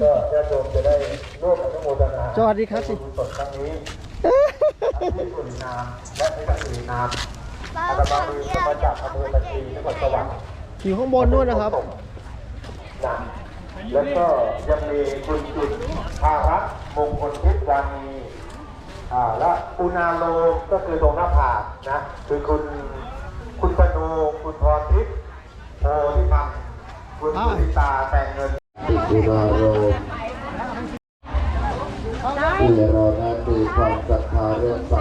ก็ญาติโยมจะได้ร่วมอนุโมทนาสวัสดีครับสิบุญกุศลครั้งนี้ทั้งที่สุรินามและที่สุรินามอาตมาคือสมาจากอำเภอตะกีจังหวัดสวรรค์อยู่ข้างบนนู่นนะครับ นะแล้วก็ยังมีคุณจุดภารัตน์มงคลทิพย์วานีอ่าและอุณาโลก็คือตรงหน้าผากนะคือคุณคุณปนูคุณพรทิพย์โพธิธรรมคุณสุริตาแต่งเงิน อิติราโรม ที่เรานั้นมีความศรัทธาเรื่องใส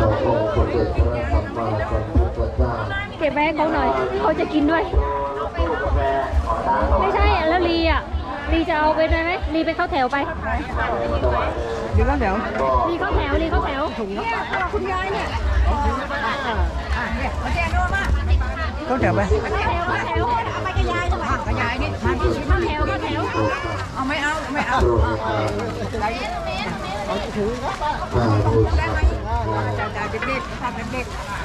ต่อองค์สมเด็จพระสัมมาสัมพุทธเจ้าเก็บไว้ให้เขาหน่อยเขาจะกินด้วย ไม่ใช่อะแล้วลีอะลีจะเอาไปด้วยไหมลีไปเข้าแถวไปอยู่แล้วเดี๋ยวลีเข้าแถวลีเข้าแถวต้องแถวไปเข้าแถวเข้าแถว เข้าแถวเอาไม่เอาไม่เอาโรหิตาข้าพุทธศาสนา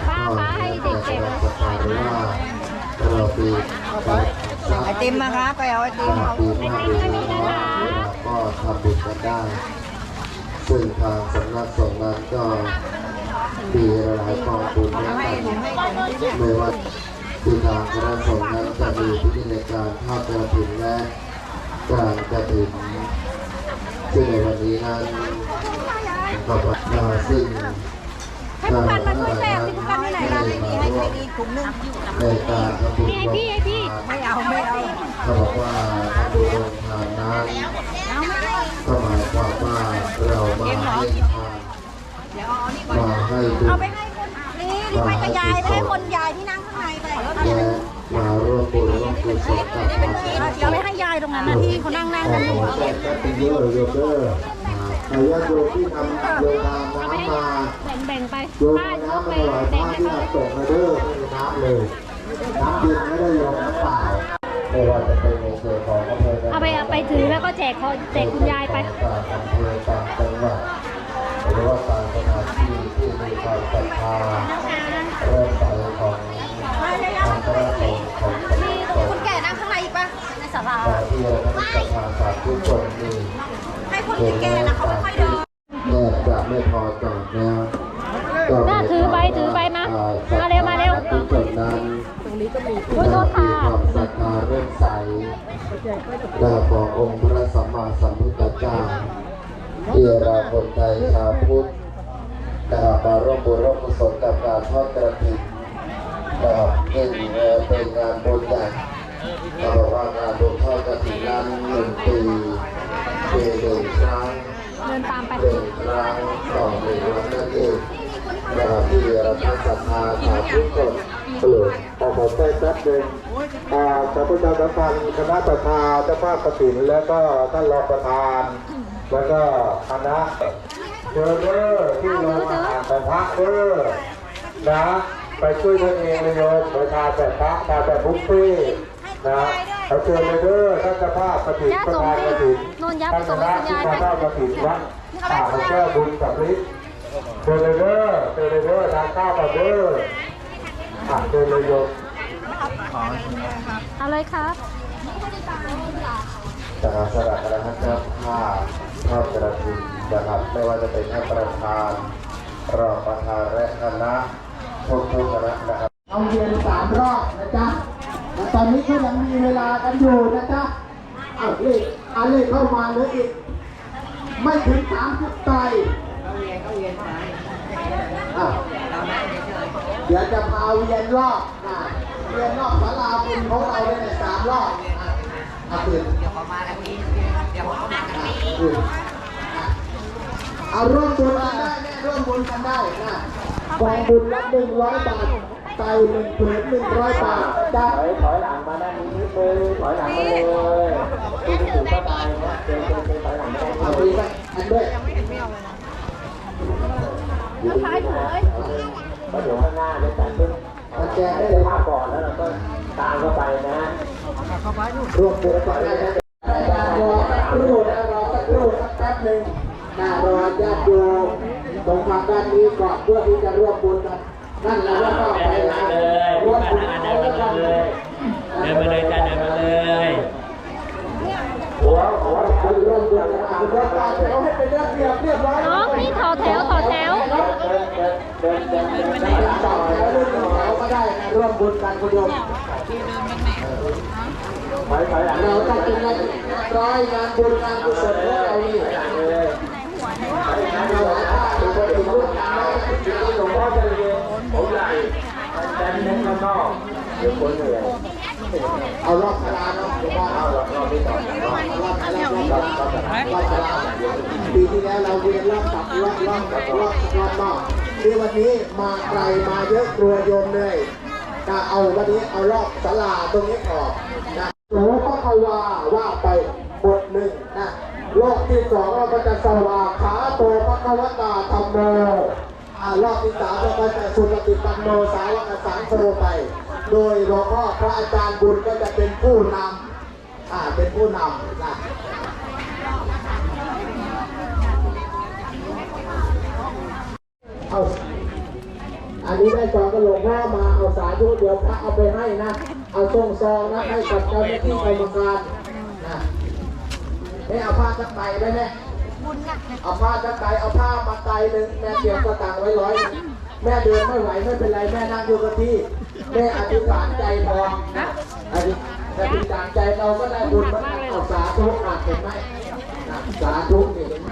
ป้าป้าให้เด็กเด็ๆกเลยศว่าเราปีไอติมนะคะไปเอาไอติมปีหน้าปีนี้ก็ทำบุญกันได้ซึ่งทางสำนักสงฆ์นั้นก็มีหลายกองทุนด้วยกันไม่ว่าที่ทางคณะสงฆ์นั้นจะมีพิธีในการทอดกระถิ่นและ การกระถิ่นซึ่งในวันนี้นั้นก็มาซึ่งให้ผู้การมาช่วยแทนที่ผู้การที่ไหนล่ะไม่มีให้ใครดีถุงนึงในการทำบุญนี่ให้พี่ให้พี่ไม่เอาไม่เอาเขาบอกว่าทำบุญโรงทานนั้นก็หมายความว่าเรามาให้ทานมาให้บุญเอาไปให้คนนี่รีบไปกระยายไปให้คนยายที่นั่งข้างในไปมา ร่วมบุญร่วมกุศลกับทางสเดี๋ยวไปให้ยายตรงนั้นนะที่เขานั่งนั่งกันอยู่เป็นเยอะโยมเด้อใครญาติโยมที่นำโยมน้ำมาแบ่งๆไปโยมป้าจะน้ำไปมาถวายพแบ่งระให้ที่เขาตกมาเด้อไม่มีน้ำเลยน้ำเย็นไม่ได้โยมน้ำเปล่าไม่ว่าจะเป็นในส่วนของอำเภอเอาไปเอาไปถือแล้วก็แจกเขาแจกคุณยายไปต่างอำเภอต่างจังหวัดหรือว่าต่างสถานที่ที่มีความศรัทธา น่าถือใบถือใบมา มาเร็ว มาเร็วสธุชนนั้นโอ้ยโทษค่ะมีความศรัทธาเริ่มใสและขององค์พระสัมมาสัมพุทธเจ้าที่เราคนไทยชาวพุทธนะครับมาร่วมบุญร่วมกุศลกับการทอดกระถิ่นนะครับเป็นเป็นงานบุญใหญ่เราบอกว่างานบุญทอดกระถิ่นนั้นหนึ่งปีเปีหนึ่งครั้งเดินตามไปหนึ่งครั้งต่อหนึ่ง นะครับที่เราทั้งศรัทธาสาธุชนเออขอขอแทรกแป๊บหนึ่งอ่าขอประชาสัมพันธ์คณะประธานเจ้าภาพกฐินแล้วก็ท่านรองประธาน แล้วก็คณะเชอร์เดอร์ที่โรงอาหารของพระเดอร์นะไปช่วยท่านเองเลยโยมไปทานแต่พระทาแต่บุฟเฟ่นะเอาเชิญเลยเด้อท่านเจ้าภาพกฐินย่าประธานดิกฐินโน่นท่านคณะที่ยายมาไปทอดกฐินวัดป่าพระแก้วบุญกับฤทธิ์ เชิญเลยเด้อเชิญเลยเด้อทานข้าวกับเด้ออะเชิญเลยโยมเอาเลยครับสหสระนะครับผ้าทอดกระถิ่นนะครับไม่ว่าจะเป็นท่านประธานรองประธานและคณะทุกทุกคณะนะครับเอาเวียนสามรอบนะจ๊ะตอนนี้ก็ยังมีเวลากันอยู่นะจ๊ะเอาเลขเอาเลขเข้ามาเลยอีก ไม่ถึงสามสิบไต รอะเดี๋ยวจะพาเวียนรอบนะเวียนรอบศาลาบุญของเราเนี่ยสามรอบอะเอาเปลี่ยนเดี๋ยวเขามาทางนี้เดี๋ยวเขามาทางนี้เอาร่วมบุญกันได้แม่ร่วมบุญกันได้นะกองบุญละหนึ่งร้อยบาทไตรหนึ่งผืนหนึ่งร้อยบาทจ้าถอยถอยหลังมาด้านนี้นิดนึงถอยหลังมาเลยที่ถูกก็ตายน รวมบุญกันได้นะรอสักครู่นะรอสักครู่สักแป๊บหนึ่งนะรอญาติโยมตรงฝั่งด้านนี้ก่อนเพื่อที่จะร่วมบุญกันนั่นแหละว่าก็ไปนะร่วมบุญเอาแล้วกันเดินมาเลยจ้าเดินมาเลยหัวหัวการร่วมบุญกันต่างแถวให้เป็นเระเบียบเรียบร้อยน้องนี่ต่อแถวต่อแถวต่อแถวเรื่องแถวก็ได้นะร่วมบุญกันคุณโยมไปไปอะ เราต้องเป็นงานร้อยงานบุญงานกุศลของเรานี่เราถือว่าเป็นร่วมกันนะหลวงพ่อจะเรียนผมใหญ่แต่เน้นข้างนอกเดี๋ยวคนเหนื่อยเอารอบคณะเนาะหรือว่าเอาราเราไม่ต่อรอบคณะรอบคณะรอบคณะปีที่แล้วเราเรียนรอบตับรอบรอบรอบรอบนอกที่วันนี้มาไกลมาเยอะกลัวโยมเลย นะเอาวันนี้เอารอบศาลาตรงนี้ออกนะโอ้พระควาว่าไปบทหนึ่งนะรอบที่สองเราก็จะสวาขาโตพระควตาธรรมโมรอบที่สามเราก็จะสุปฏิปันโนสาวกสังโฆไป โดยหลวงพ่อพระอาจารย์บุญก็จะเป็นผู้นำอ่าเป็นผู้นำนะเอา นนี้ได้ซองก็หลวงพ่อมาเอาสาธุเดี๋ยวพระเอาไปให้นะ เอาส่งซองนะให้กับเจ้าหน้าที่กรรมการนะไม่เอาผ้าสักใบได้ไหมเอาผ้าสักใบเอาผ้ามาไตรหนึ่งแม่เตรียมกระตังไว้ร้อยแม่เดินไม่ไหวไม่เป็นไรแม่นั่งอยู่กับที่แม่อธิษฐานใจพอนะอธิษฐานใจเราก็ได้บุญมือนกันเอาสาธุอะเห็นไหมสาธุเห็นไหม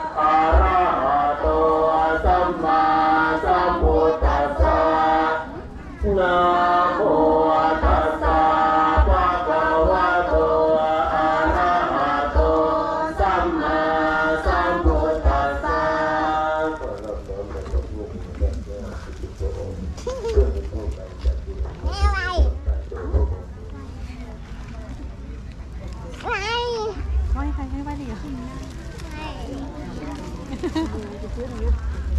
อะไร